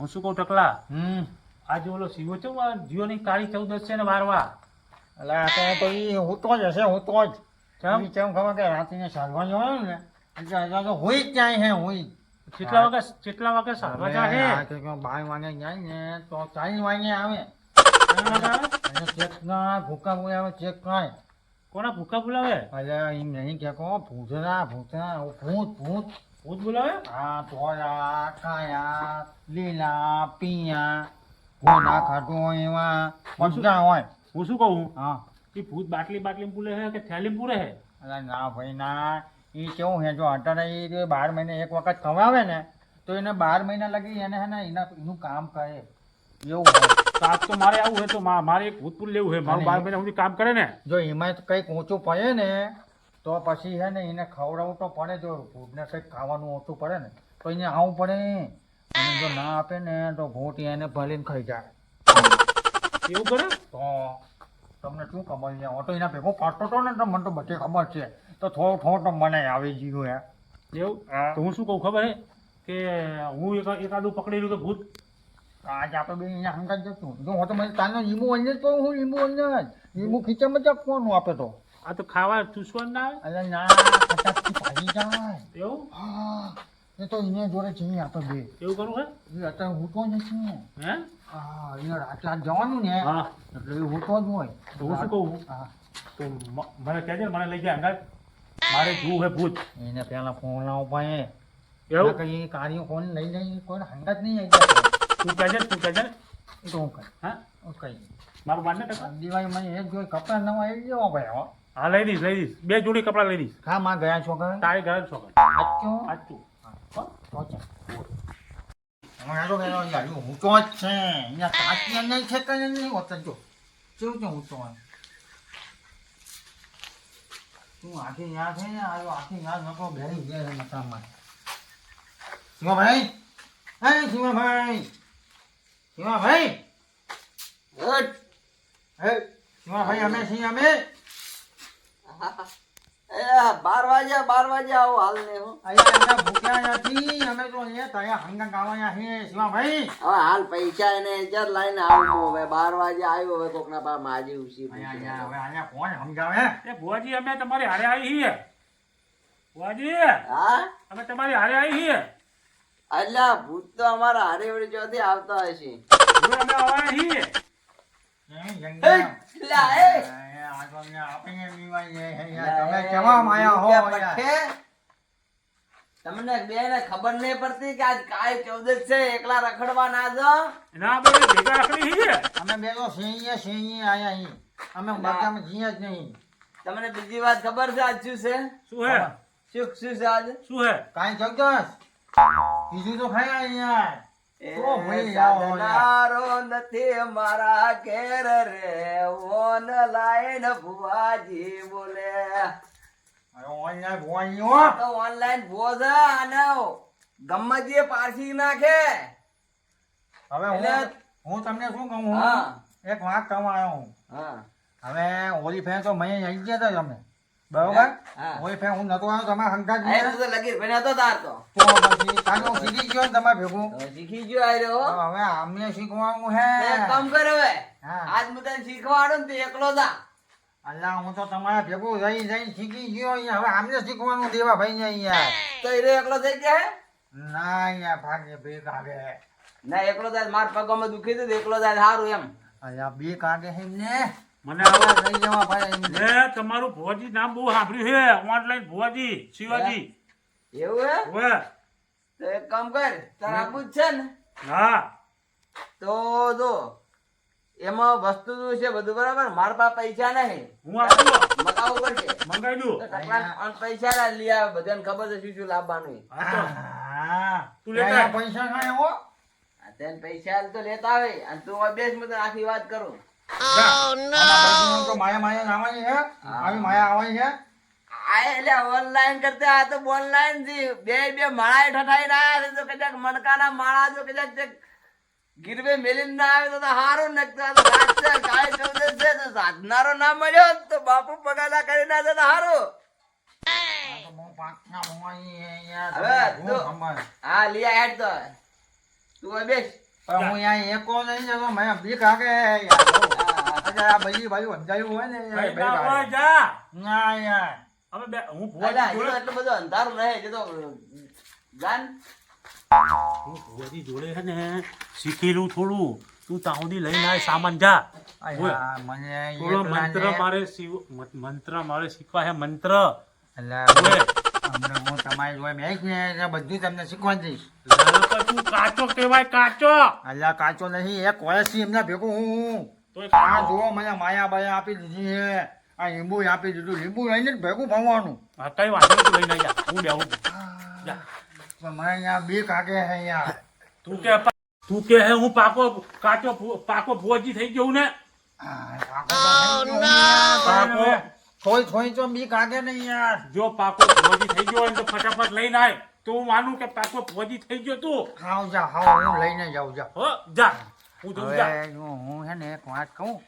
હું શું કહું ટકલા હમ. આજે ઓલો શિવો છે જીઓની કાળી ચૌદસ છે ને વારવા. એટલે અત્યારે તો હું હોતો જ હશે હોતો જ. કેમ? કેમ ખબર કે રાત્રિને સારવાર જવાનું ને? એટલે તો હોય જ ત્યાં હે હોય. કેટલા વાગે કેટલા વાગે સારવા જાય હે બાર વાગે જાય ને તો ચાલીસ વાગે આવે. ચેક ના ભૂકા બોલાવે આવે ચેક કાંઈ. કોના ભૂકા બોલાવે? અરે એમ નહીં કે કહો ભૂતરા ભૂતરા ભૂત ભૂત. ભૂત બોલાવે? આ ધોળા કાયા લીલા પિયા ગોના ખાટું એવા પંચા હોય. હું શું કહું? હા. એ ભૂત બાટલી બાટલી પૂરે છે કે થેલી પૂરે છે? અલા ના ભાઈ ના. એ કેવું છે જો અત્યારે એ બાર મહિને એક વખત ખવાવે ને તો એને બાર મહિના લગી એને હે ને એના એનું કામ કરે. એવું સાત તો મારે આવું હોય તો મારે એક ભૂતપૂર લેવું છે. મારું બાર મહિના સુધી કામ કરે ને? જો એમાં કંઈક ઊંચું પડે ને તો પછી હે ને એને ખવડાવવું તો પડે જો ભૂતને કંઈક ખાવાનું ઓછું પડે ને તો એને આવું પડે. અને જો ના આપે ને તો ભૂત એને ભલીને ખાઈ જાય. એવું કરે? તો તમને શું ખબર છે? હું તો એના ભેગો ફરતો હતો ને તો મને તો બધી ખબર છે. તો થોડું થોડું તો મને આવી ગયું હે. એવું? તો હું શું કહું ખબર હે? કે હું એક એકાદું પકડી લઉં તો ભૂત. આજ આપણે બે અહીંયા હંગાત જતું. જો હું તો મને તાનો લીંબુ અન્ય જ કહું હું લીંબુ અન્ય જ. લીંબુ ખીચામાં જ કોનું આપે તો. આ તો ખાવા ચૂસવાનું ના આવે? અરે ના ખટાકથી ભાગી જાય. એવું? હા એ તો એને જોડે જઈએ આપણે બે. એવું કરવું હે? એ અત્યારે હૂતો જ નથી હે? હા એને રાત જવાનું ને. હા. એટલે હું તો જ હોય. તો હું શું કહું? હા. તો મને કહેજે મને લઈ જાય અંગાત. મારે જોવું હે ભૂત. એને પેલા ફોન લાવો ભાઈ એવું? કઈ કાર્ય ફોન લઈ જઈ કોઈ હંગાત નહીં આવી જાય. તું કહેજે તું કહેજે. તો હું કઈ હા? હું કઈ મારું માનને ટકા? દિવાળી મને એક જોઈ કપડા નવા આવી જવા ભાઈ હો. હા લઈ દઈશ લઈ દઈશ. બે જોડી કપડાં લઈ દઈશ. ખા માં ગયા છોકરા તારી ઘરે છોકરા આચું હું તો કહેલો યાર હું તો જ છે. અહીંયા કાચી નહીં છે કઈ નહીં? હોત જો. કેવું છે હું તો તું આખી યાદ છે ને? આવ્યો આખી યાદ નતો. બેરી ગયા મકાનમાં શિવાભાઈ? હે શિવાભાઈ? શિવાભાઈ? હે શિવાભાઈ અમે છીએ અમે? બાર વાગ્યા બાર વાગ્યા આવો હાલ ને હું. અહીંયા અમે ભૂખ્યા નથી. અમે તો અહીંયા તયા હંગા ગાવાયા છીએ શિવાભાઈ હવે હાલ પૈસા એને ચાર લાઈને આવું હવે બાર વાગે આવ્યો હવે કોકના પાસે માજી ઉસી અહીંયા અહીંયા હવે અહીંયા કોણ સમજાવે એ ભુવાજી અમે તમારી હારે આવી છીએ. ભુવાજી હા? અમે તમારી હારે આવી છીએ. અલ્યા ભૂત તો અમારા હારે વળી ચોથી આવતા હશે. અમે આવ્યા છીએ. એ લા, એ. છે? તમને બે ને ખબર નહીં પડતી કે આજ કાય ચૌદશ છે એકલા રખડવા ના જો ના બે ભેગા રખડી છીએ અમે બે તો સિંહીએ સિંહીએ આયા અહીં. અમે બધામાં જીયા જ નહીં. તમને બીજી વાત ખબર છે આજ શું છે? શું હે? શું શું છે આજ? શું હે? કાંઈ ચૌદશ? બીજું તો ખાય અહીંયા. સાધનારો નથી મારા ઘેર રે. ઓનલાઈન ભુવાજી બોલે ભુવો અને ગમે તે પારસી નાખે. હવે હું હું તમને શું કહું? હા. એક વાત આવ્યો હું. હા. હવે હોલી ફેન તો મેં આવી ગયા હતા તમે. બરોબર? હા. ફે હું નતો આવ્યો હંકા આ તું તો લગીર ભણ્યો તો તાર તો. તો પછી તાનો સીધી ગયો ને તમારે ભેગું? શીખી ગયો આયો હવે આમને શીખવાનું હે. કામ કર હવે. આજ હું તને શીખવાડું ને તું એકલો જા. અલ્લા હું તો તમારા ભેગું જઈ જઈ શીખી ગયો અહીંયા. હવે આમને શીખવાનું દેવા ભાઈ ને અહીંયા. તો એ એકલો થઈ ગયા ના અહીંયા ભાગે બે કાગે. ના એકલો જાય માર પગમાં દુખી દે એકલો જાય સારું એમ. અહીંયા બે કાગે હે ને મને હવે લઈ જવા ભાઈ એ તમારું ભુવાજી નામ બહુ સાંભળ્યું છે ઓનલાઈન ભુવાજી શિવાજી. એવું હે? હવે. તો એક કામ કર તારા જ છે ને? હા. તો જો એમાં વસ્તુ શું છે બધું બરાબર? મારા પાસે પૈસા નહીં. હું આપું? મગાવવું પડશે. મંગાવી દઉં? પૈસા ના લઈ આવે બધાને ખબર છે શું શું લાવવાનું. હા હા. તું લેતા પૈસા કાંઈ હો. તેને પૈસા તો લેતા આવે. અને તું બેસ મેં આખી વાત કરું. માયા માયા આવવાની છે. આવી માયા આવવાની છે. આ એટલે ઓનલાઈન કરતા આ તો ઓનલાઈનથી બે બે માળા ઠઠાઈ રહ્યા છે. તો કદાચ મણકાના માળા જો કદાચ ગીરવે મેલીને ના આવે તો હારું નકતા છે. તો સાધનારો ના મળ્યો તો બાપુ પગાલા કરી ના તો હારું. હવે તો- હા લઈ હેડ તો. બેસ. પણ હું અહીંયા એકો નહીં જતો આ બધી અંધારું હોય ને ના લાગે. હોય, જા. યાર બે હું એટલું બધું અંધારું રહે છે તો જાન. હું ભુવાજી જોડે છે ને શીખેલું થોડું. તું ત્યાં લઈને આય સામાન જા. મને થોડો મંત્ર મારે શીવ- મંત્ર મારે શીખવા હે મંત્ર. અલ્યા, હું તમારી જોડે બેસીશ ને બધું તમને શીખવાડી દઈશ. તું કાચો કહેવાય કાચો. અલ્યા કાચો નહીં એક વર્ષથી એમના ભેગું હું આ. જુઓ મને માયા બાયા આપી દીધી છે. આ લીંબુ આપી દીધું. લીંબુ લઈને જ ભેગું ભાવવાનું હા, કઈ વાંધો નહીં, લઈને જા. હું બેહું જા. પણ મને અહીંયા બે કાકે છે તું કે તું કે હે હું પાકો કાચો પાકો ભુવાજી થઈ ગયો ને? પાકો તો થોઈ ગયો યાર. કાગે થોડી થોડી તો બીક લાગે ને યાર. જો પાકો ફોજી થઈ ગયો હોય તો ફટાફટ લઈને આય. તો હું માનું કે પાકો ફોજી થઈ ગયો તું. હાવ જા હાવ હું લઈને જાઉં જા. હો જા. હું જઉં જા. હું હે ને એક વાત કહું.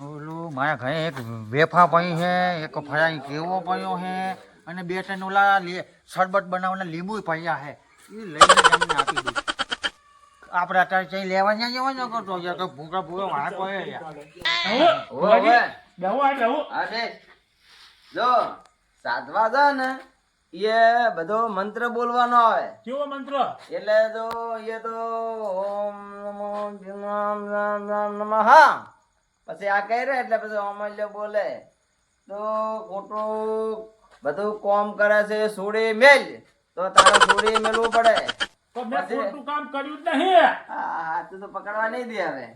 ઓલું મારા ઘરે એક વેફા પડી છે એક ફરાઈ કેવો પડ્યો છે અને બે ત્રણ ઓલા શરબત બનાવવાના લીંબુ પડ્યા છે. એ લઈને તમને આપી દઉં આપણે અત્યારે કઈ લેવા ત્યાં જવા ન કરતો? તો ભૂખા ભૂખા વાત પડે યાર આ બેહો હા. બેસ. જો સાધવા છે ને એ બધો મંત્ર બોલવાનો આવે. કેવો મંત્ર? એટલે તો એ તો ઓમ નમો રામ નમઃ. પછી આ કહે રે એટલે પછી અમલ્ય બોલે. તો ખોટું બધું કોમ કરે છે સોડી મેલ. તો તારે સોડી મેલવું પડે. તો મેં ખોટું કામ કર્યું જ નહીં. હા તો પકડવા નહીં દે હવે.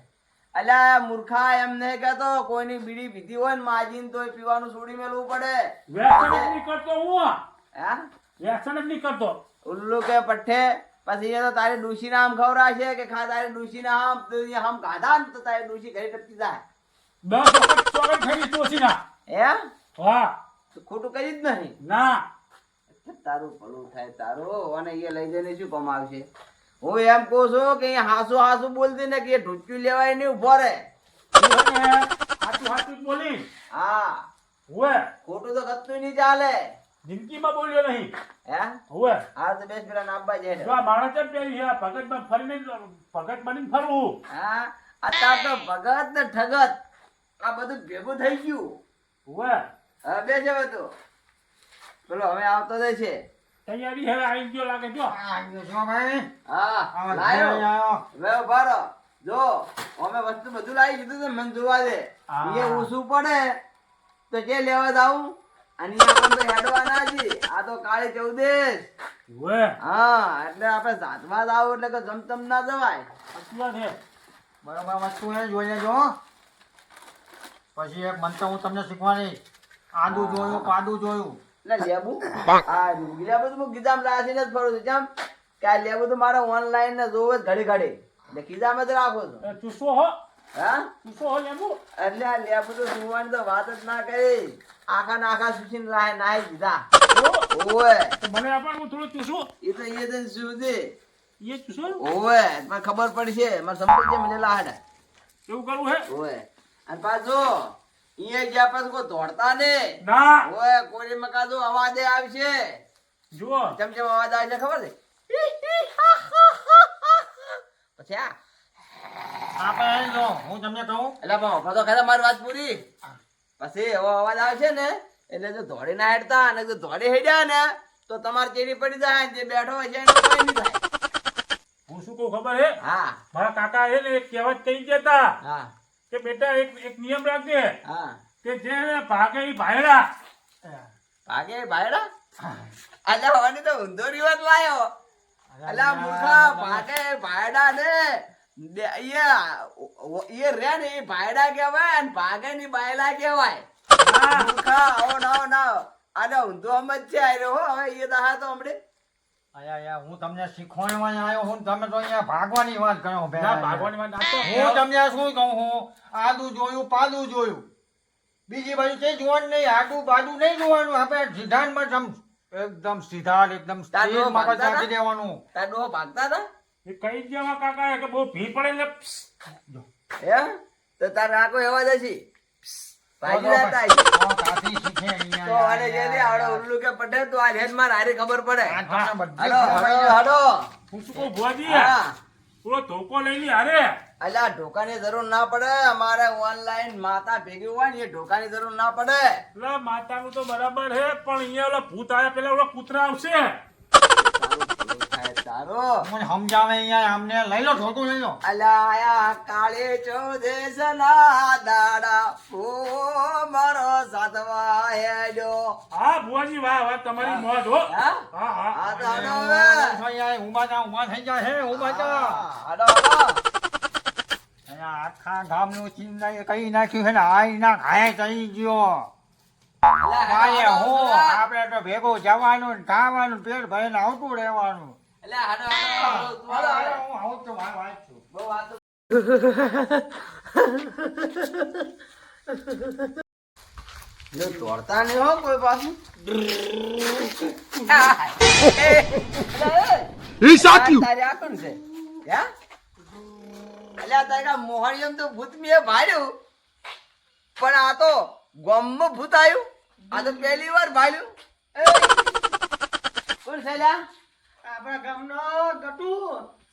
અલ્યા મૂર્ખા એમ નહીં કહેતો. કોઈની બીડી પીધી હોય ને માજીને તોય પીવાનું છોડી મેલવું પડે. વ્યસન જ નહીં કરતો હું. હા? વ્યસન જ નહીં કરતો. ઉલ્લુ કે પઠ્ઠે પછી એ તો તારી ડૂસી આમ ખવડાવશે કે ખા તારે ડૂસી નામ હમ ખાધા ને તો તારે ડૂસી ઘરે ટપકી જાય. દસ વખત ચોગન ખરી તોસીના હે. હા ખોટું કરી જ નહીં. ના. તારું ભલું થાય તારું અને એ લઈ જઈને શું કમાવશે? હું એમ કહું છું કે હાસુ હાસુ બોલતી ને કે ઢૂંચું લેવાય નહીં ઊભો રે હાસુ હાસુ બોલી હા. હુએ. ખોટું તો કતું નહીં ચાલે. જિંદગીમાં બોલ્યો નહીં. હે? હુએ. હા તો બેસ પેલા નાબા જો માણસ જ પેલી છે ભગતમાં ફરીને ભગત બનીને ફરવું. હા? અત્યારે તો ભગત ને ઠગત. આ બધું ભેગું થઈ ગયું. હુએ. હવે બે છે તો. પેલો હવે આવતો જાય છે. તૈયારી હવે આવી ગયો લાગે જો. આ ગયો ભાઈ? હા લાયો. ઘરે આવો. હવે ઊભા રહો. જો અમે વસ્તુ બધું લાવી દીધું તો મને જોવા દે. એ ઓછું પડે તો કે લેવા જાઉં? અને આપણે તો હેડવાના છીએ આ તો કાળી ચૌદેશ. હા એટલે આપણે સાતમા જ આવું એટલે કે જમતમ ના જવાય. છે. બરાબર વસ્તુ એ જોઈ લેજો. પછી એક મંત્ર હું તમને શીખવાની. આદુ જોયું પાદું જોયું. એટલે લેબુ? આ લેબુ તો હું રાખીને જ ફરું છું. કેમ? કે આ લેબુ તો મારે ઓનલાઈન ને જોવે જ ઘડી ઘડી. એટલે ગીધામ જ રાખું છું. ચૂસો હો. હા? ચૂસો હો લેબુ. એટલે આ લેબુ તો સુવાની તો વાત જ ના કરી. આખા ના આખા સુશીને લાય નાય દીધા? ઓવે. મને આપણ હું થોડું ચૂસો. એ તો એ ચૂસો ઓવે. મને ખબર પડી છે મારે સંપત્તિ મળેલા હાડા એવું કરવું હે? અને પાછો. અહીંયા ગયા પછી કોઈ દોડતા ને. ના ઓવે કોઈ મકાજો અવાજ આવશે. જુઓ. ચમ ચમ અવાજ આવે છે ખબર છે? પછી આ. આપણે જો હું તમને કહું. એટલે પણ વખતો ખરા મારી વાત પૂરી. પછી એવો અવાજ આવશે ને એટલે જો દોડી ના હેડતા અને જો દોડી હેડ્યા ને તો તમારે ચેડી પડી જાય? જે બેઠો હોય છે એને કોઈ નહીં થાય. હું શું કહું ખબર હે? હા. મારા કાકા એ ને એક કહેવત કહી દેતા. હા. કે બેટા એક એક નિયમ રાખજે. હા. કે જે ભાગે એ ભાયડા. ભાગે ભાયડા? અલ્યા હવાની તો ઊંધો રિવાજ લાયો અલ્યા મૂર્ખા ભાગે ભાયડા ને એ એ રે ને એ ભાયડા કહેવાય અને ભાગે ની બાયલા કહેવાય. મૂર્ખા ઓ ના ના આને ઊંધો સમજ છે આવ્યો હો. હવે એ દહા તો હમણે. અયા હું તમને શીખવાડવા આવ્યો હું તમે તો અહીંયા ભાગવાની વાત કરો ના ભાગવાની વાત હું તમને શું કહું હું આદુ જોયું પાદું જોયું. બીજી બાજુ તે જોવાનું નહીં આડું બાડું નહીં જોવાનું આપણે સિદ્ધાંતમાં જમ એકદમ સીધા એકદમ તાર મગજ રાખી દેવાનું. તાર ભાગતા હતા? એ કહી દે કાકા કે બહુ ભી પડે હે? તો તાર આખો એવા જ ભાગી જતા તો આને જે આવડે ઉલ્લુ કે પટેલ તો આ હારી ખબર પડે. હું શું કહું ધોકો હારે. અલ્યા ઢોકાની જરૂર ના પડે. અમારે ઓનલાઈન માતા ભેગી હોય ને એ ઢોકાની જરૂર ના પડે. એટલે માતાનું તો બરાબર છે પણ અહીંયા ઓલા ભૂત આવ્યા પેલા ઓલા કૂતરા આવશે. તારો. મને સમજાવે અહીંયા અમને લઈ લો ઢોકું લઈ લો અલ્યા આયા કાળે ના દાડા ઓ મારો સાતવા હેડ્યો. હા ભુવાજી વાહ વાહ તમારી મોજ હો. હા? હા હા. હા તો હાલો હવે. અહીંયા ઊભા થા ઊભા થઈ જાય હે ઊભા થા. હા, હાલો હાલો અહીંયા આખા ગામનું ચિંતા કઈ નાખ્યું છે ને આઈ ના ઘાય થઈ ગયો. અલ્યા, ભાઈ હું હાલો, તો ભેગું જવાનું ને ખાવાનું પેટ ભરીને આવતું રહેવાનું. અલ્યા, હાલો, હાલો, તું હાલો, હાલો. હાલો, હું આવું છું, વાત વાત છું. બહુ વાતો. જો દોડતા નહીં હો કોઈ પાછું. તારે આ કોણ છે? હે અલ્યા તારા મોહણીયમ તો ભૂત મેં ભાડ્યું પણ આ તો ગોમમાં ભૂત આવ્યું આ તો પહેલી વાર ભાડ્યું કોણ છે લ્યા આપણા ગામનો ગટુ.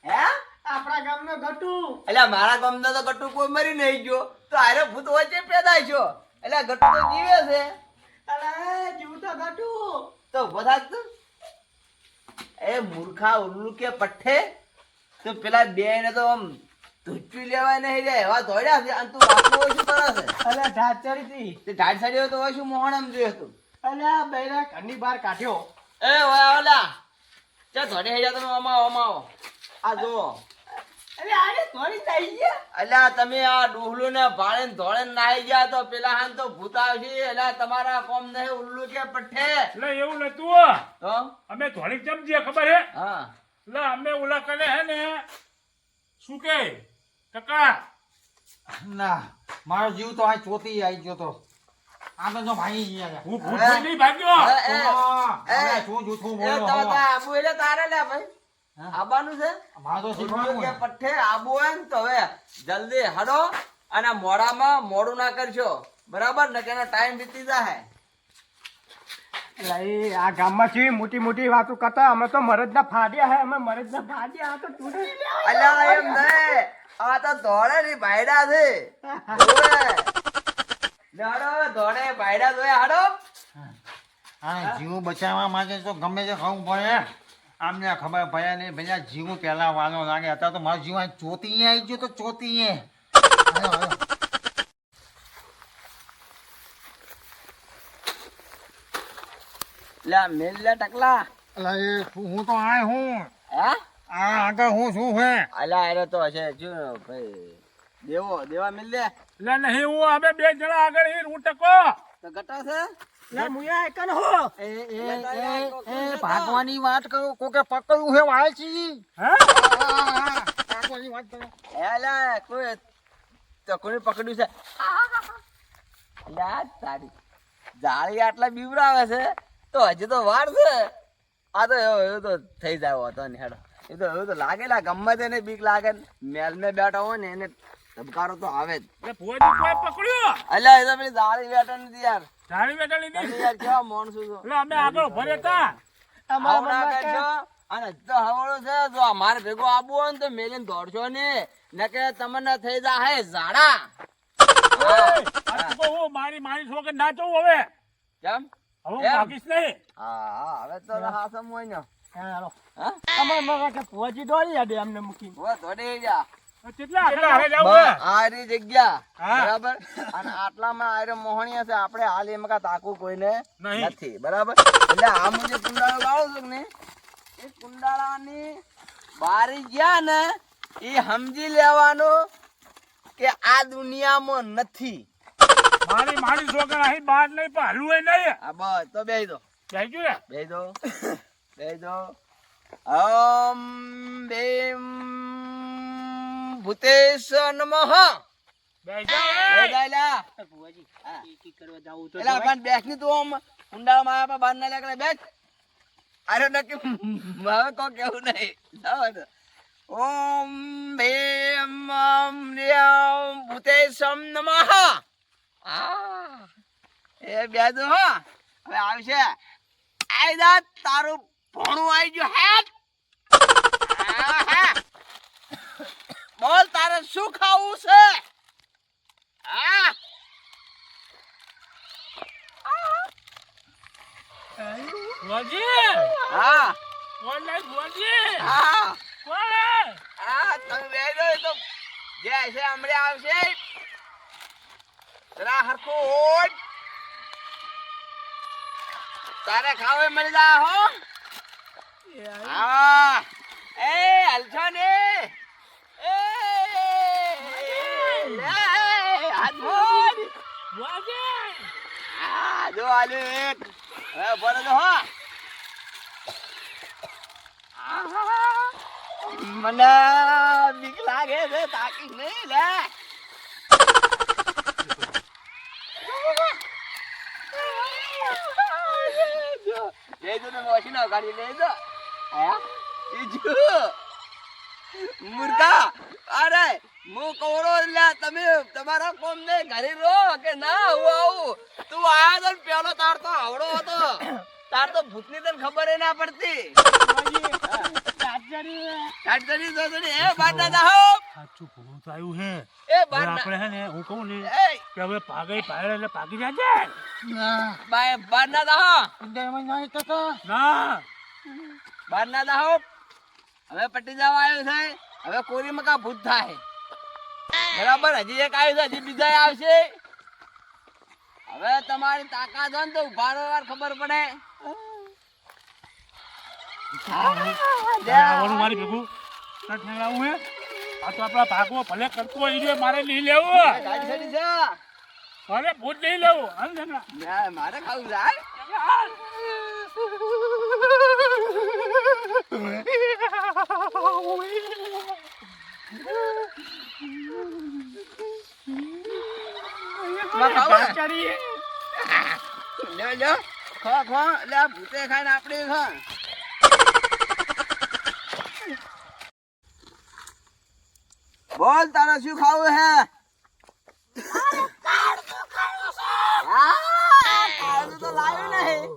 હે? આપણા ગામનો ગટુ. એટલે મારા ગામનો તો ગટુ કોઈ મરી નહીં ગયો. તો આરે ભૂત વચ્ચે પેદા છો એટલે ગટુ તો જીવે છે. અરે જીવતો ગટુ. તો બધા એ મૂર્ખા ઉલ્લુ કે પઠ્ઠે? તો પેલા બે ને તો આમ ધૂચવી લેવાય નહીં રે. એવા ધોડ્યા છે. અને તું આટલું ઓછું કરે છે? અરે ઢાટ ચડી હતી તે ઢાળ સાડી તો ઓછું મોહણ આમ જોયું હતું? અલ્યા બૈરા ઘરની બહાર કાઢ્યો. એ ઓલા. ચા ધોડે હેડ્યા તમે અમાવો અમાવો આ જો. અલ્યા તમે આ ડોહલું ને ભાળે ને ધોળે ને નાહી ગયા તો પેલા હાન તો ભૂત આવશે. એટલે તમારા કોમ નહીં ઉલ્લુ કે પઠે એટલે એવું નતું હો. તો અમે થોડીક ચમચી ખબર હે? હા. એટલે અમે ઓલા કને હે ને શું કે? ટકા. ના મારો જીવ તો આ ચોથી આવી ગયો તો. આ તો જો ભાઈ ગયા હું ભૂત થઈ નહીં ભાગ્યો. એ, એ, એ, હવે શું જૂઠું એ તો આબુ એટલે તારે લે ભાઈ. આબાનું છે? મારે તો શીખવાનું કે હોય. આબુ હોય તો હવે જલ્દી હડો અને મોડામાં મોડું ના કરજો. બરાબર? ને કે ટાઈમ વીતી જાય એટલે આ ગામમાં કેવી મોટી મોટી વાતો કરતા? અમે તો મરદના ફાડ્યા હે અમે મરદના ફાડ્યા આ તો તૂટી અલ્યા એમ નહીં. આ તો ધોળે ની ભાઈડા છે. જોયા જીવ બચાવવા માટે તો ગમે તે ખાવું પડે. આમને ખબર પડે નહીં ભૈયા જીવ પેલા વાલો લાગે. અત્યારે તો મારું જીવ ચોથી આવી ગયો તો ચોથી લે મેલ લે ટકલા. હું તો આય હું. હે? આ આગળ હું શું હે અલા અરે તો છે જો ભાઈ દેવો દેવા મિલ દે એટલે નહીં હું અમે બે જણા આગળ હી હું ટકો તો ગટા છે? લે મુયા એકન હો. એ એ એ ભાગવાની વાત કરો કોકે પકડ્યું હે વાયસી હે? ભાગવાની વાત કરો. એલે કોઈ તો કોઈ પકડ્યું છે? લા તારી. જાળી આટલા બીવરાવે છે તો હજી તો વાર છે. આ તો એવું તો થઈ જાય હોતો ને હેડો. એ તો એવું તો લાગેલા ગમે તેને બીક લાગે. ને મેલ મેં બેઠા હોય ને એને ધબકારો તો આવે જ. પકડ્યો? અલ્યા એ તો પેલી દાળી બેઠા નથી યાર. દાળી બેઠા નથી યાર કેવા માણસો છો. એટલે અમે આગળ ભરે તા અમારા. અને તો હવાળો છે તો અમારે ભેગો આબુ હોય ને તો મેલીને દોડશો ને. નકે તમને થઈ જાય ઝાડા. હું મારી મારી છોકર ના જવું હવે. કેમ? હવે ભાગીશ નહીં. હા હા હવે તો હાસમ હોય ને. કે હાલો. હા? અમારા મગા કે પોજી દોડી આડે અમને મૂકી ઓ દોડી જા તો કેટલા આગળ હારે જવું હે? આ રી જગ્યા. બરાબર? અને આટલામાં આરે મોહણીયા છે આપણે હાલ એમાં કાંઈ તાકું કોઈને નથી. બરાબર? એટલે આ હું કુંડાળો ગાળું છું ને એ કુંડાળાની બારી ગયા ને એ સમજી લેવાનું કે આ દુનિયામાં નથી. મારી મારી છોકરા અહીં બહાર નહીં પણ હલવું નહીં. આ બસ તો બેહી દો. જઈ ગયું ને બેહી દો. બેહી દો. ઓમ બેમ ભૂતેશ નમઃ આવશે આઈ જા તારું ભણું આવી ગયું હેટ આ, હા. બોલ તારે શું ખાવું છે? હા? વાજી હા. વાજી હા. કોણ હા તમે તો જે છે હમણાં આવશે. જરા હરખું તારે ખાવે મળી જા હો. હા. એ હલછો ને એ લે, હાથ મોડ. વાજી આ જો આલુ હવે બોલો તો હો. મને બીક લાગે છે તાકી નહીં લે. લેજો ને મશીનો કાઢી લેજો હે? બીજુ મુર્ગા અરે હું કોરો લે તમે તમારા કોમ ને ઘરે રો કે ના હું આવું? તું આયા તો પેલો તાર તો આવડો હતો. તાર તો ભૂતની તને ખબર ના પડતી. કાટજરી એ બાર દાદા હો. સાચું ભૂલું આવ્યું હે. એ બાર આપણે હે ને હું કહું ને એ કે હવે પાગઈ પાડે એટલે જાજે બાય બાર ના દાહો ઈંડામાં નહીં થતા ના. બાર ના દાહો હવે પટી જવા આવ્યો છે. હવે કોરીમાં કા ભૂત થાય. બરાબર હજી એક આવ્યું છે હજી બીજા આવશે. હવે તમારી તાકાત હોય ને તો ઉભારો વાર ખબર પડે. મારી ભેગું ઠેરાવું હે. આ તો આપણા ભાગવો ભલે કરતો હોય ઈ મારે નહીં લેવું. મારે ભૂત નહીં લેવું. હાલ મારે ખાવું છે હાલ. માં ખાવું છે? લ્યો, લ્યો. ખો, ખો. લે, આ ભૂતે ખાઈને આપણે ખા. બોલ તારા શું ખાવું હે હા, કાળું તો લાવ્યું નહીં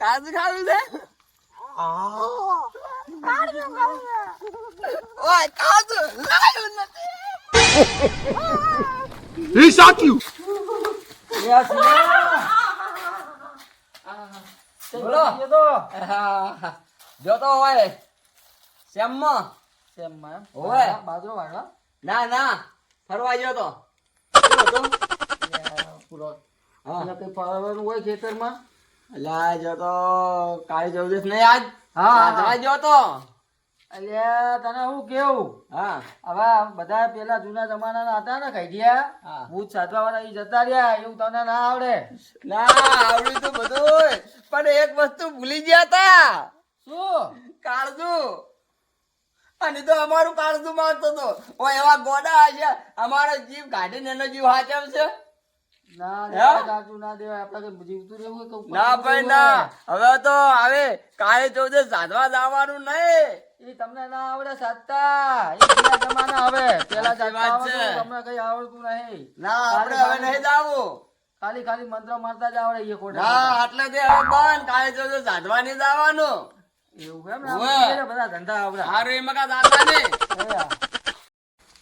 કાજુ ખાવું છે ઓય કાજુ લાવ્યું નથી બોલો. એ તો. હા, જો તો હોય. શ્યામમાં શેમમાં એમ? ઓવે. બાજરો વાળવા ના ના. ફરવા ગયો તો. પૂરો. હા. કઈ ફરવાનું હોય ખેતરમાં? અલ્યા જો તો કાળી ચૌદશ નહીં આજ? હા. સાધવા ગયો તો. અલ્યા તને હું કેવું? હા. હવે બધા પેલા જૂના જમાનાના હતા ને કઈડિયા હા. ભૂત સાધવા વાળા જતા રહ્યા એવું તને ના આવડે? ના આવડ્યું તો બધું પણ એક વસ્તુ ભૂલી ગયા તા. શું? કાળજુ. અને તો અમારું કાળજુ મારતો તો ઓ એવા ગોડા હશે. અમારો જીવ કાઢીને એનો જીવ હાચમ છે? ના હે? દેવાય કાચું ના દેવાય. આપણે કઈ જીવતું રહેવું હોય કે ના ભાઈ ના. હવે તો હવે કાળે ચૌદે સાધવા જવાનું નહીં. એ તમને ના આવડે સાચતા એ પેલા જમાના હવે. પેલા સાચી જાતતા વાત છે. આવડતું, તમને કઈ આવડતું નહીં. ના આપણે હવે નહીં જાવું. ખાલી ખાલી મંત્ર મારતા જ આવડે એ એટલે તે હવે બંધ. ચૌદે જવાનું.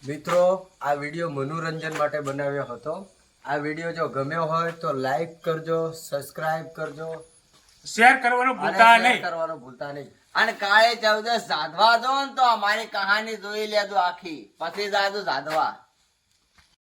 મિત્રો આ વીડિયો મનોરંજન માટે બનાવ્યો હતો. આ વીડિયો જો ગમ્યો હોય તો લાઈક કરજો સબસ્ક્રાઇબ કરજો. શેર કરવાનું ભૂલતા નહીં. કરવાનું ભૂલતા નહીં. અને કાળે ચૌદે સાધવા દો ને તો અમારી કહાની જોઈ લેજો આખી. પછી જાજો સાધવા